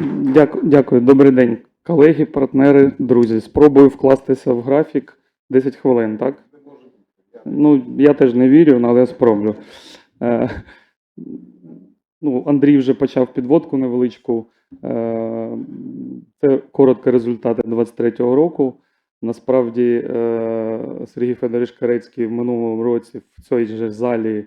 Дякую, дякую. Добрий день, колеги, партнери, друзі. Спробую вкластися в графік 10 хвилин, так? Ну, я теж не вірю, але я спробую. Е, ну, Андрій вже почав підводку невеличку. Е, це коротко результати 23-го року. Насправді, е, Сергій Федорович Карецький в минулому році в цій же залі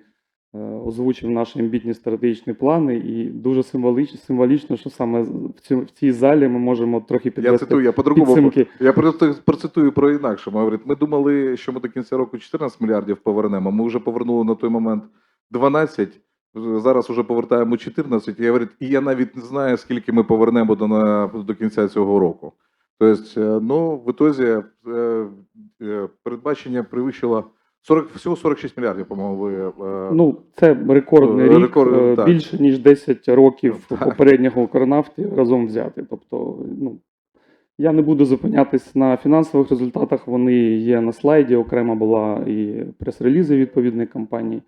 озвучив наші амбітні стратегічні плани, і дуже символічно, символічно що саме в цій, в цій залі ми можемо трохи Я цитую, я по-другому я просто процитую про інакше. Говорить, ми думали, що ми до кінця року 14 мільярдів повернемо. Ми вже повернули на той момент 12, зараз вже повертаємо 14. І я говорить, і я навіть не знаю, скільки ми повернемо до, на, до кінця цього року. Тобто, е, ну, в ітозі е, е, передбачення перевищило 40, всього 46 мільярдів, по-моєму, ви. е, Ну, це рекордний Е, рік, рекорд, е, так. більше ніж 10 років Так. попереднього Укрнафті разом взяти. Тобто, ну, я не буду зупинятись на фінансових результатах, вони є на слайді, окремо була і прес-релізи відповідної компанії.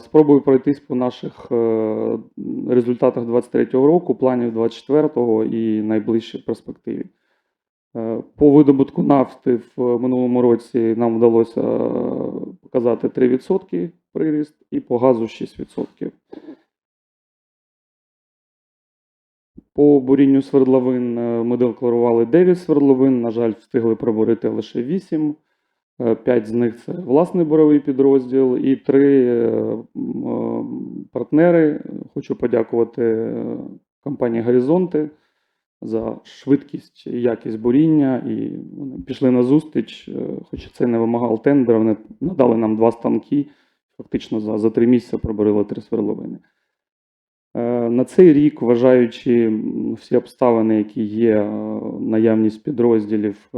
Спробую пройтись по наших результатах 23-го року, планів 24-го і найближчій перспективі. Е, По видобутку нафти в минулому році нам вдалося е, показати 3% приріст і по газу 6%. По бурінню свердловин е, ми декларували 9 свердловин, на жаль, встигли пробурити лише 8. 5 з них це власний буровий підрозділ, і 3 партнери. Хочу подякувати компанії Горизонти за швидкість і якість буріння. І вони пішли на зустріч, е, хоч це не вимагав тендер, вони надали нам два станки. Фактично за, за три місяці пробурили три сверловини. Е, На цей рік, вважаючи всі обставини, які є, е, наявність підрозділів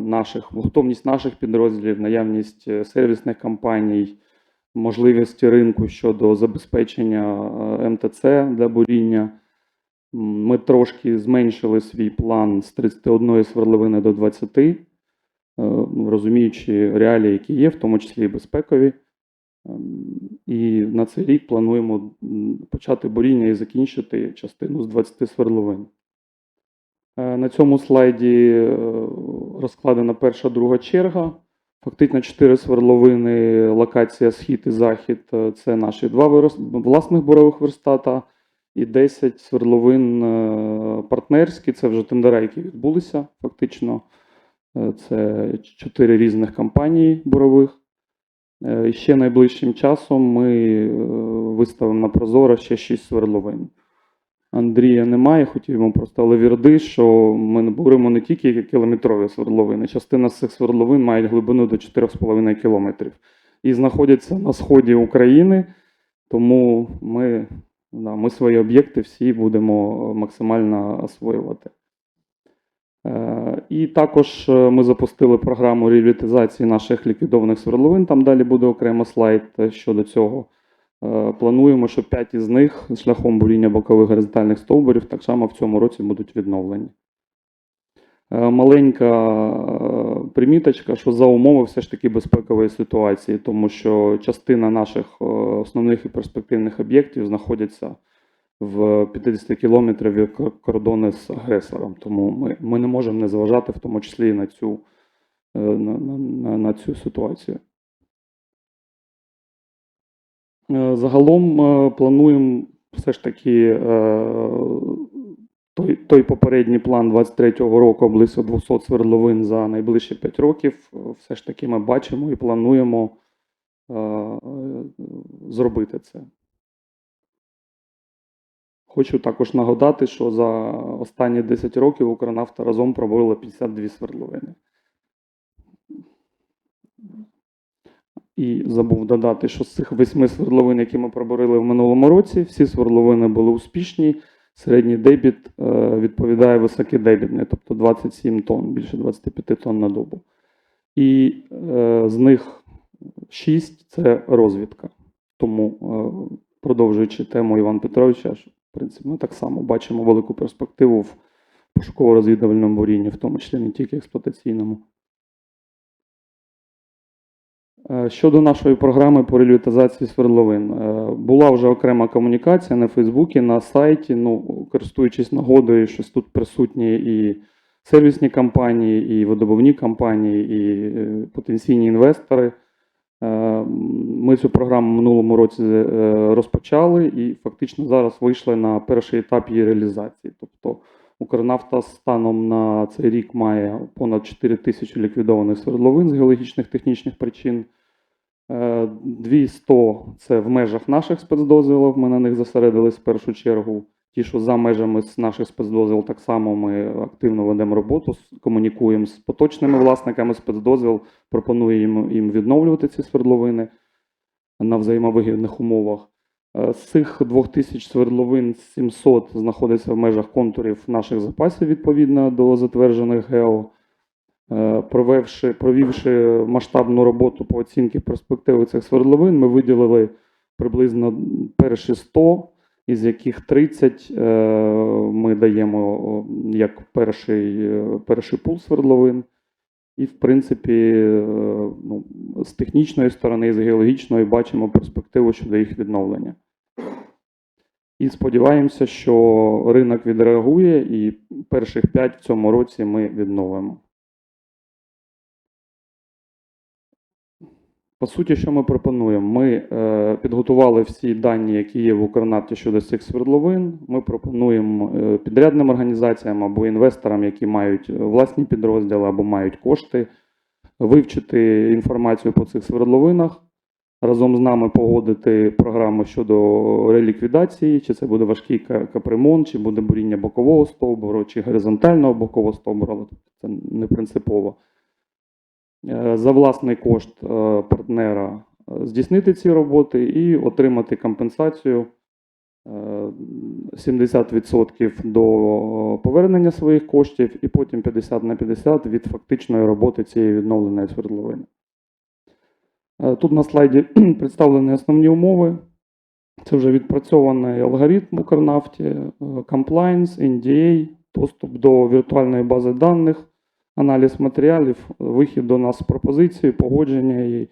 наших, готовність наших підрозділів, наявність сервісних компаній, можливості ринку щодо забезпечення МТЦ для буріння, ми трошки зменшили свій план з 31 свердловини до 20, е, розуміючи реалії, які є, в тому числі і безпекові. Ем, І на цей рік плануємо почати буріння і закінчити частину з 20 свердловин. Е, На цьому слайді е, розкладена перша друга черга. Фактично 4 свердловини, локація схід і захід це наші два власних бурових верстата, і 10 свердловин е, партнерські. Це вже тендера, які відбулися. Фактично, Е, це 4 різних компанії бурових. Е, і Ще найближчим часом ми виставимо на Прозоро ще 6 свердловин. Андрія немає, хотів йому просто лавірди, що ми не не тільки кілометрові свердловини. Частина з цих свердловин має глибину до 4,5 кілометрів. І знаходяться на сході України, тому ми, да, ми свої об'єкти всі будемо максимально освоювати. Е, І також е, ми запустили програму реабілітизації наших ліквідованих свердловин. Там далі буде окремо слайд е, щодо цього. Е, Плануємо, що 5 із них шляхом буріння бокових горизонтальних стовбурів так само в цьому році будуть відновлені. Е, Маленька е, приміточка, що за умови все ж таки безпекової ситуації, тому що частина наших е, основних і перспективних об'єктів знаходяться в 50 кілометрів від кор- кордону з агресором. Тому ми, ми не можемо не зважати в тому числі і на цю, на, на, на, цю ситуацію. Загалом плануємо все ж таки той, той попередній план 23-го року близько 200 свердловин за найближчі 5 років. е, Все ж таки ми бачимо і плануємо е, зробити це. Хочу також нагадати, що за останні 10 років Укрнафта разом пробурила 52 свердловини. І забув додати, що з цих восьми свердловин, які ми пробурили в минулому році, всі свердловини були успішні. Середній дебіт е, відповідає високий дебітний, тобто 27 тонн, більше 25 тонн на добу. І е, з них 6 це розвідка. Тому, е, продовжуючи тему Івана Петровича, в принципі, ми так само бачимо велику перспективу в пошуково-розвідувальному бурінні, в тому числі не тільки експлуатаційному. Е, Щодо нашої програми по реабілітації свердловин, е, була вже окрема комунікація на Фейсбуці, на сайті. Ну, користуючись нагодою, що тут присутні і сервісні компанії, і видобувні компанії, і е, потенційні інвестори. Ми цю програму в минулому році розпочали і фактично зараз вийшли на перший етап її реалізації. Тобто Укрнафта станом на цей рік має понад 4 тисячі ліквідованих свердловин з геологічних технічних причин. Е, 200 – це в межах наших спецдозвілів. Ми на них зосередились в першу чергу. Ті, що за межами наших спецдозвіл, так само ми активно ведемо роботу, комунікуємо з поточними власниками спецдозвіл, пропонуємо їм відновлювати ці свердловини на взаємовигідних умовах. Е, З цих 2000 свердловин 700 знаходиться в межах контурів наших запасів відповідно до затверджених ГЕО. Провівши, провівши масштабну роботу по оцінці перспективи цих свердловин, ми виділили приблизно перші 100, із яких 30 е, ми даємо як перший, е, перший пул свердловин. І, в принципі, е, ну, з технічної сторони, і з геологічної бачимо перспективу щодо їх відновлення. І сподіваємося, що ринок відреагує, і перших п'ять в цьому році ми відновимо. По суті, що ми пропонуємо? Ми е, підготували всі дані, які є в Укрнафті щодо цих свердловин. Ми пропонуємо е, підрядним організаціям або інвесторам, які мають е, власні підрозділи або мають кошти, вивчити інформацію по цих свердловинах, разом з нами погодити програму щодо реліквідації, чи це буде важкий капремонт, чи буде буріння бокового стовбуру, чи горизонтального бокового стовбуру, але це не принципово. Е, За власний кошт е, партнера е, здійснити ці роботи і отримати компенсацію е, 70% до повернення своїх коштів, і потім 50 на 50 від фактичної роботи цієї відновленої свердловини. Тут на слайді представлені основні умови. Це вже відпрацьований алгоритм у Карнафті, е, compliance, NDA, доступ до віртуальної бази даних, аналіз матеріалів, вихід до нас з пропозицією, погодження її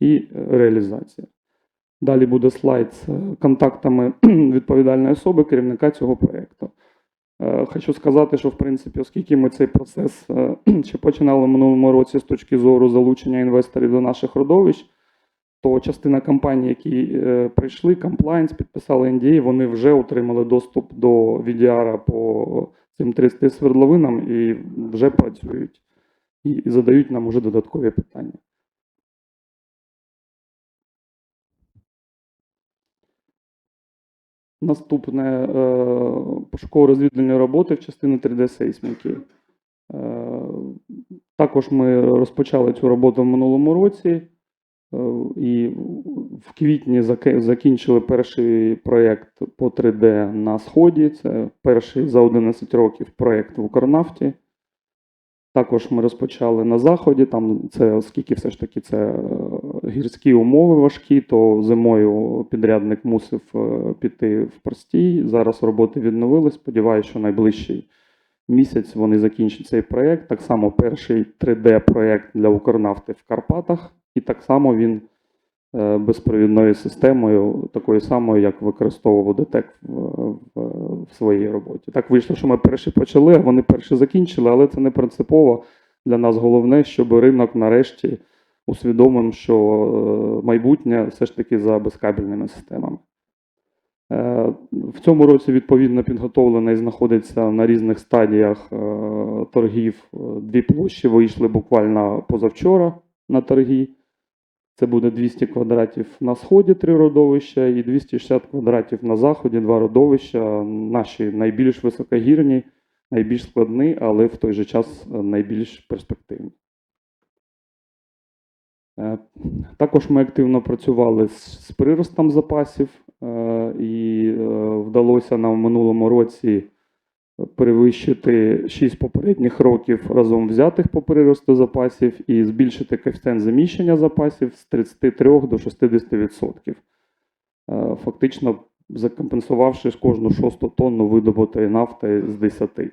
і реалізація. Далі буде слайд з контактами відповідальної особи, керівника цього проєкту. Е, Хочу сказати, що в принципі, оскільки ми цей процес е, ще починали в минулому році з точки зору залучення інвесторів до наших родовищ, то частина компаній, які е, прийшли, комплайнс, підписали NDA, вони вже отримали доступ до VDR по цим 30 свердловинам і вже працюють і, задають нам уже додаткові питання. Наступне е, пошуково-розвідувальні роботи в частині 3D-сейсміки. Е, також ми розпочали цю роботу в минулому році. Е, І в квітні закінчили перший проєкт по 3D на Сході. Це перший за 11 років проєкт в Укрнафті. Також ми розпочали на Заході. Там це, оскільки все ж таки це е, гірські умови важкі, то зимою підрядник мусив е, піти в простій. Зараз роботи відновились. Сподіваюся, що найближчий місяць вони закінчать цей проєкт. Так само перший 3D-проєкт для Укрнафти в Карпатах, і так само він е, безпровідною системою, такою самою, як використовував ДТЕК в, в, в своїй роботі. Так вийшло, що ми перші почали, а вони перші закінчили, але це не принципово. Для нас головне, щоб ринок нарешті усвідомив, що е, майбутнє все ж таки за безкабельними системами. Е, В цьому році відповідно підготовлена і знаходиться на різних стадіях торгів. Дві площі вийшли буквально позавчора на торги. Це буде 200 квадратів на сході, три родовища, і 260 квадратів на заході, два родовища. Наші найбільш високогірні, найбільш складні, але в той же час найбільш перспективні. Е, Також ми активно працювали з, з приростом запасів, е, і е, вдалося нам в минулому році перевищити 6 попередніх років разом взятих по приросту запасів і збільшити коефіцієнт заміщення запасів з 33 до 60%. Е, Фактично закомпенсувавши кожну шосту тонну видобутої нафти з 10. Е,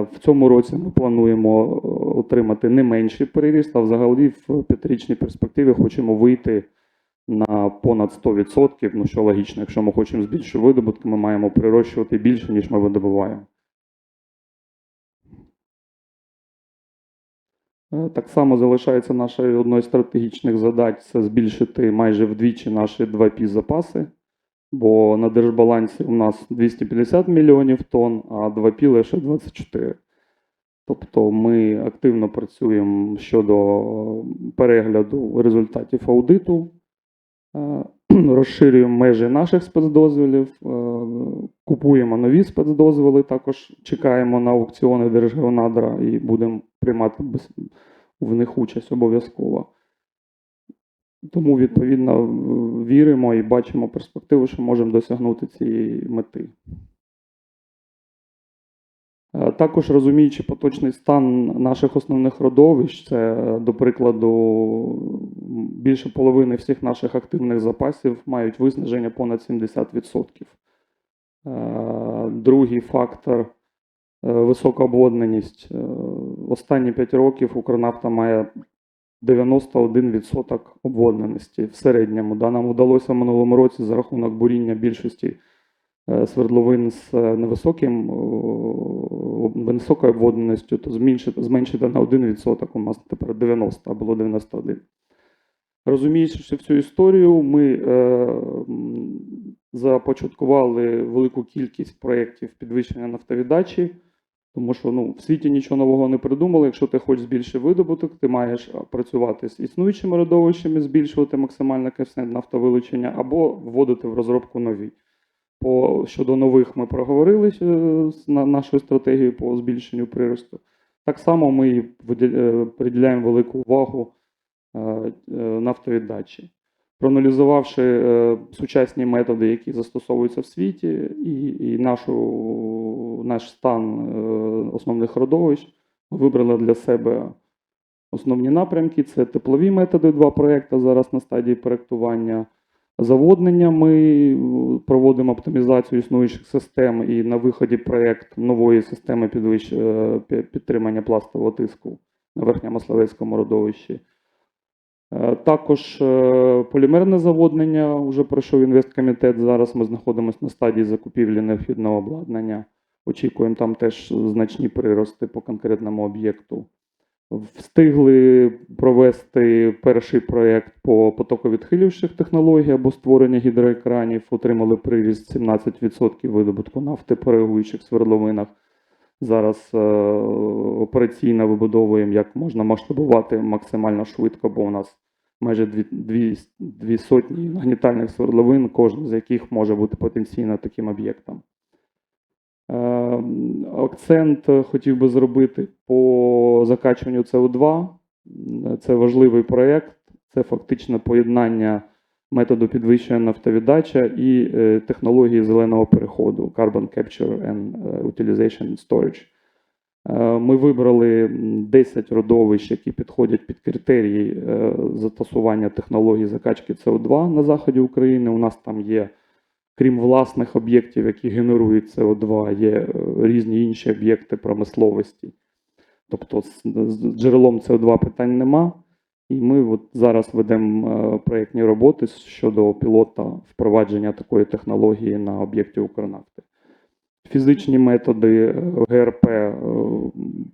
В цьому році ми плануємо е, отримати не менший переріст, а взагалі в п'ятирічній перспективі хочемо вийти на понад 100%, ну що логічно, якщо ми хочемо збільшити видобутки, ми маємо прирощувати більше, ніж ми видобуваємо. Е, Так само залишається нашою одною з стратегічних задач це збільшити майже вдвічі наші 2P запаси, бо на держбалансі у нас 250 мільйонів тонн, а 2P лише 24. Тобто ми активно працюємо щодо перегляду результатів аудиту, розширюємо межі наших спецдозволів, купуємо нові спецдозволи, також чекаємо на аукціони Держгеонадра і будемо приймати в них участь обов'язково. Тому, відповідно, віримо і бачимо перспективу, що можемо досягнути цієї мети. Е, Також розуміючи поточний стан наших основних родовищ, це, е, до прикладу, більше половини всіх наших активних запасів мають виснаження понад 70%. Е, Другий фактор висока обводненість. Е, Останні 5 років Укрнафта має 91% обводненості в середньому. Да, нам вдалося в минулому році за рахунок буріння більшості свердловин з е, невисоким, е, високою обводненістю, то зменшити, зменшити на 1%. У нас тепер 90, а було 91. Розуміючи всю історію, ми е, започаткували велику кількість проєктів підвищення нафтовіддачі, тому що ну, в світі нічого нового не придумали. Якщо ти хочеш збільшити видобуток, ти маєш працювати з існуючими родовищами, збільшувати максимальне коефіцієнт нафтовилучення або вводити в розробку нові. По, щодо нових ми проговорили е, на, нашою стратегією по збільшенню приросту. Так само ми е, приділяємо велику увагу е, нафтовіддачі. Проаналізувавши сучасні методи, які застосовуються в світі, і, і нашу, наш стан основних родовищ, ми вибрали для себе основні напрямки. Це теплові методи, два проекти зараз на стадії проектування. Заводнення ми е, проводимо оптимізацію існуючих систем і на виході проєкт нової системи підвищ... е, підтримання пластового тиску на верхньомасловецькому родовищі. Е, Також полімерне заводнення вже пройшов інвесткомітет. Зараз ми знаходимося на стадії закупівлі необхідного обладнання. Очікуємо там теж значні прирости по конкретному об'єкту. Встигли провести перший проєкт по потоковідхилюючих технологій або створення гідроекранів, отримали приріст 17% видобутку нафти по свердловинах. Зараз е, операційно вибудовуємо, як можна масштабувати максимально швидко, бо у нас майже дві, дві, дві сотні нагнітальних свердловин, кожна з яких може бути потенційно таким об'єктом. Е, Акцент е, хотів би зробити по закачуванню СО2. Це важливий проєкт, це фактично поєднання методу підвищення нафтовіддача і е, технології зеленого переходу Carbon Capture and Utilization Storage. Ми вибрали 10 родовищ, які підходять під критерії застосування технологій закачки СО2 на заході України. У нас там є крім власних об'єктів, які генерують СО2, є е, різні інші об'єкти промисловості. Тобто з, джерелом СО2 питань нема. І ми от зараз ведемо е, проєктні роботи щодо пілота впровадження такої технології на об'єкті Укрнафти. Фізичні методи е, ГРП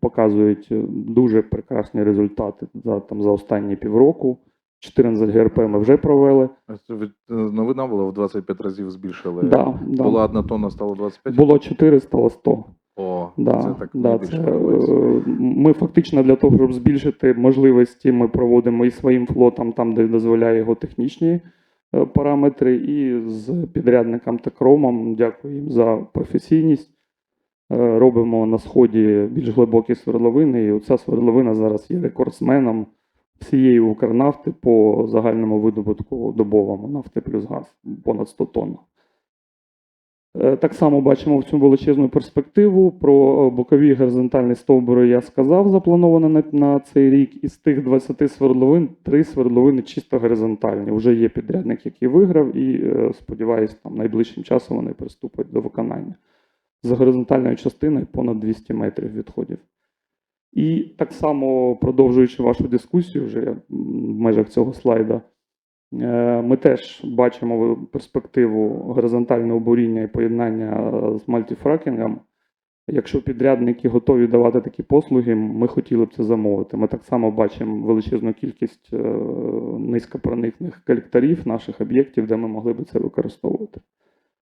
показують дуже прекрасні результати за, там, за останні півроку. 14 ГРП ми вже провели. Е, Новина була в 25 разів збільшили. Да, да. Була одна тонна, стало 25? Було 4, стало 100. О, Да, це так да, це, е, ми фактично для того, щоб збільшити можливості, ми проводимо і своїм флотом, там, де дозволяє його технічні е, параметри, і з підрядником Текромом. Дякую їм за професійність. Робимо на сході більш глибокі свердловини, і оця свердловина зараз є рекордсменом всієї Укрнафти по загальному видобутку добовому нафти плюс газ понад 100 тонн. Е, Так само бачимо в цьому величезну перспективу. Про бокові горизонтальні стовбури я сказав, заплановано на, на цей рік. Із тих 20 свердловин, 3 свердловини чисто горизонтальні. Вже є підрядник, який виграв, і е, сподіваюся, там найближчим часом вони приступать до виконання. з горизонтальною частиною понад 200 метрів відходів. І так само, продовжуючи вашу дискусію вже в межах цього слайда, е, ми теж бачимо перспективу горизонтального буріння і поєднання е, з мальтіфракінгом. Якщо підрядники готові давати такі послуги, ми хотіли б це замовити. Ми так само бачимо величезну кількість е, низькопроникних колекторів наших об'єктів, де ми могли б це використовувати.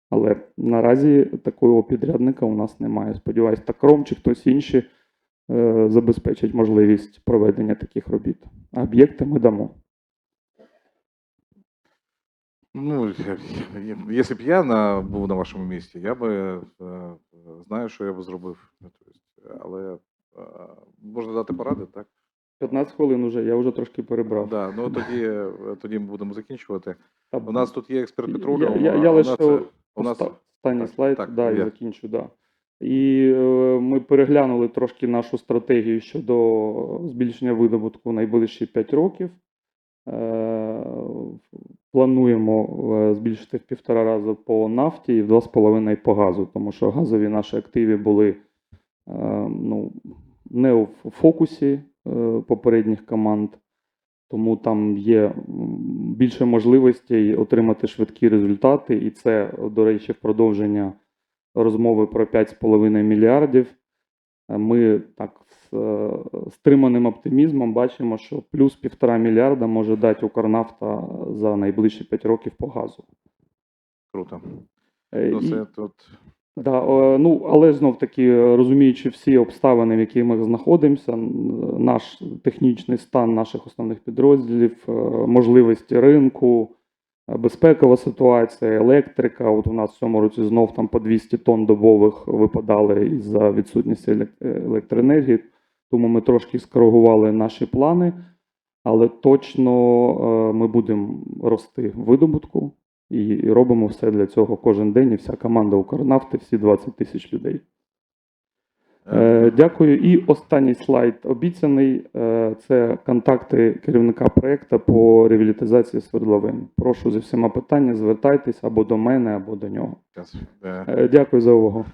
Але наразі такого підрядника у нас немає. Сподіваюсь, Такром чи хтось інший забезпечить можливість проведення таких робіт. А об'єкти ми дамо. Ну, я- я- якщо б я на, був на вашому місці, я би е, е, знаю, що я би зробив. Ну, Але е, можна дати поради, так? 15 хвилин уже, я вже трошки перебрав. Да, ну тоді, е, тоді ми будемо закінчувати. У нас тут є експерт Я- Петроліум. я- а я лише е, у нас Останній слайд, так, да, і я- закінчу, да. І е, переглянули трошки нашу стратегію щодо збільшення видобутку в найближчі 5 років. Е, плануємо е, збільшити в півтора рази по нафті і в два з половиною по газу, тому що газові наші активи були е, ну, не у фокусі попередніх команд, тому там є більше можливостей отримати швидкі результати, і це, до речі, в продовження розмови про 5,5 мільярдів. Ми так з е, стриманим оптимізмом бачимо, що плюс півтора мільярда може дати Укрнафта за найближчі 5 років по газу. круто. Е, Ну, і- це тут Да, ну, але знов таки, розуміючи всі обставини, в яких ми знаходимося, наш технічний стан наших основних підрозділів, е, можливості ринку, безпекова ситуація, електрика. От у нас в цьому році знов там по 200 тонн добових випадали із-за відсутності е, електроенергії, тому ми трошки скоригували наші плани, але точно е, ми будемо рости в видобутку. І робимо все для цього кожен день, і вся команда Укрнафти, всі 20 тисяч людей. Е, дякую. І останній слайд обіцяний. Е, це контакти керівника проєкту по ревілітизації свердловин. Прошу зі всіма питання звертайтесь або до мене, або до нього. Щас, е, дякую за увагу.